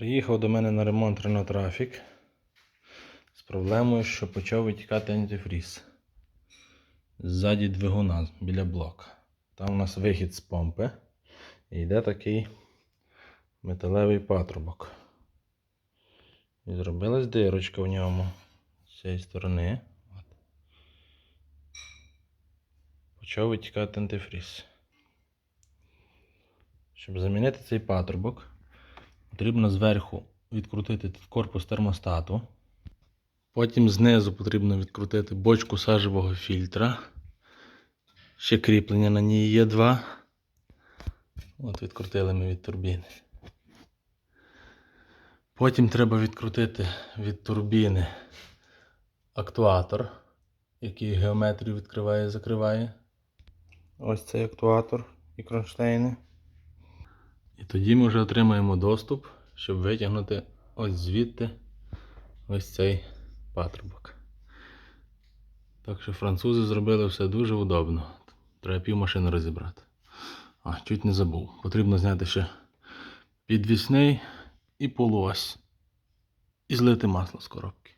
Приїхав до мене на ремонт Renault Traffic з проблемою, що почав витікати антифріз. Ззаді двигуна біля блока. Там у нас вихід з помпи. І йде такий металевий патрубок. І зробилась дирочка в ньому з цієї сторони. Почав витікати антифріз. Щоб замінити цей патрубок, потрібно зверху відкрутити корпус термостату. Потім знизу потрібно відкрутити бочку сажевого фільтра. Ще кріплення на ній є два. От відкрутили ми від турбіни. Потім треба відкрутити від турбіни актуатор, який геометрію відкриває і закриває. Ось цей актуатор і кронштейни. І тоді ми вже отримаємо доступ, щоб витягнути ось звідти ось цей патрубок. Так що французи зробили все дуже удобно. Треба пів машини розібрати. А, чуть не забув. Потрібно зняти ще підвісний і полуось. І злити масло з коробки.